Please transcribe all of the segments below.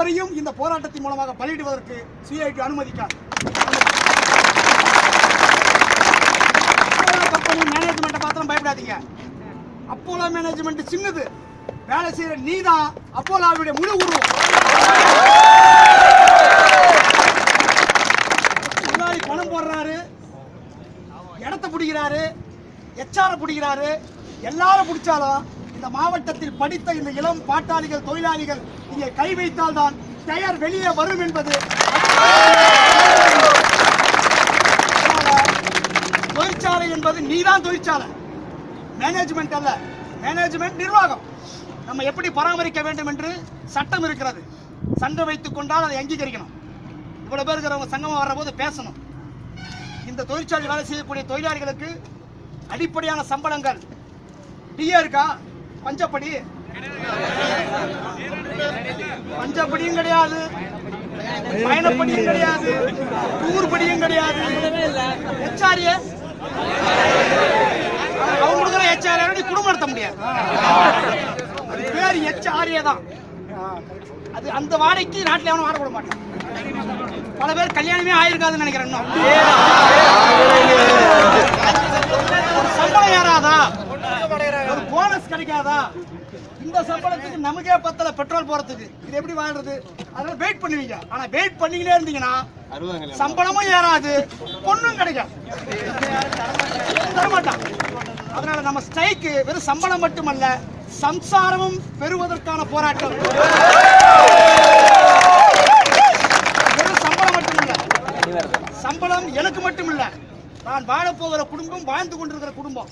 வரையும் இந்த போராட்டத்தின் மூலமாக பலியிடுவதற்கு சிஐடி அனுமதிக்காது. அப்போலோ கம்பெனி மேனேஜ்மெண்ட்டை பார்த்தாலும் பயப்படாதீங்க. அப்போலோ மேனேஜ்மெண்ட் சின்னது. வேலை செய்யற நீதான் அப்போலாவுடைய முழு உருவம் முதலாளி பணம் போடுறாரு. இடத்த பிடிக்கிறாரு. எச்சார பிடிக்கிறாரு. எல்லாரும் பிடிச்சாலும் இந்த மாவட்டத்தில் படித்த இந்த இளம் பாட்டாளிகள் தொழிலாளிகள் இங்கே கை வைத்தால் தான் டயர் வெளியே வரும் என்பது தொழிற்சாலை என்பது நீதான் தொழிற்சாலை. மேனேஜ்மெண்ட் அல்ல. மேனேஜ்மெண்ட் நிர்வாகம். நம்ம எப்படி பராமரிக்க வேண்டும் என்று சட்டம் இருக்கிறது. சண்டை வைத்துக் கொண்டால் அதை அங்கீகரிக்கணும். இவ்வளவு பேர் இருக்கிறவங்க சங்கமா வர்றபோது பேசணும். இந்த தொழிற்சாலை வேலை செய்யக்கூடிய தொழிலாளிகளுக்கு அடிப்படையான சம்பளங்கள். டிஏ இருக்கா? பஞ்சப்படி. பஞ்சப்படியும் கிடையாது. பயணப்படியும் கிடையாது. டூர் படியும் கிடையாது. ஹெச்ஆர்ஏ. அவங்களுக்கு ஹெச்ஆர்ஏ குடும்பம் நடத்த முடியாது. பேர் ஹெச்ஆர்ஏ தான். அது அந்த வாடகைக்கு நாட்டில் எவனும் வாட விட மாட்டான். பல பேர் கல்யாணமே ஆயிருக்காதுன்னு நினைக்கிறேன் இன்னும். ஒரு சம்பளம் ஏறாதா ஒரு போனஸ் கிடைக்காதா? இந்த சம்பளத்துக்கு நமக்கே பத்தல பெட்ரோல் போறதுக்கு. இது எப்படி வாழ்றது? அதனால வெயிட் பண்ணுவீங்க. ஆனா வெயிட் பண்ணிக்கிட்டே இருந்தீங்கன்னா சம்பளமும் ஏறாது பொண்ணும் கிடைக்காது. தரமாட்டான் அதனால நம்ம ஸ்ட்ரைக்கு வெறும் சம்பளம் மட்டுமல்ல சம்சாரமும் பெறுவதற்கான போராட்டம். வெறும் சம்பளம் மட்டுமில்ல. சம்பளம் எனக்கு மட்டும் இல்ல நான் வாழப் போகிற குடும்பம் வாழ்ந்து கொண்டிருக்கிற குடும்பம்.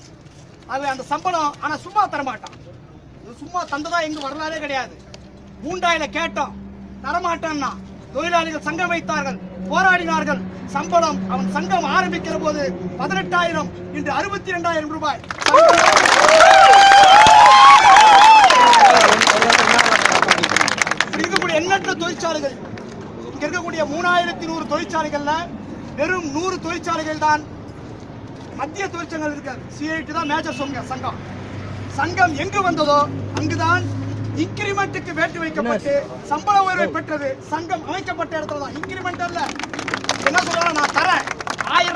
அவன் அந்த சம்பளம் ஆனால் சும்மா தரமாட்டான். சும்மா தந்ததா எங்க வரலாறே கிடையாது. மூண்டாயில கேட்டோம் தரமாட்டான்னா தொழிலாளிகள் சங்கம் வைத்தார்கள் போராடினார்கள். சம்பளம் அவன் சங்கம் ஆரம்பிக்கிற போது பதினெட்டாயிரம் இன்று அறுபத்தி ரெண்டாயிரம் ரூபாய். இருக்கக்கூடிய எண்ணற்ற தொழிற்சாலைகள் இங்க இருக்கக்கூடிய மூணாயிரத்தி நூறு தொழிற்சாலைகள்ல வெறும் நூறு தொழிற்சாலைகள் தான் மத்திய தொழிற்சங்கங்கள் இருக்காது சிஐடி தான் மேஜர் சங்கம் சங்கம். சங்கம் எங்கு வந்ததோ அங்குதான் இன்கிரிமெண்ட்டுக்கு வேட்டு வைக்கப்பட்டு சம்பள உயர்வை பெற்றது. சங்கம் அமைக்கப்பட்ட இடத்துல தான். இன்கிரிமெண்ட் என்ன சொல்றாங்க நான் தரேன்.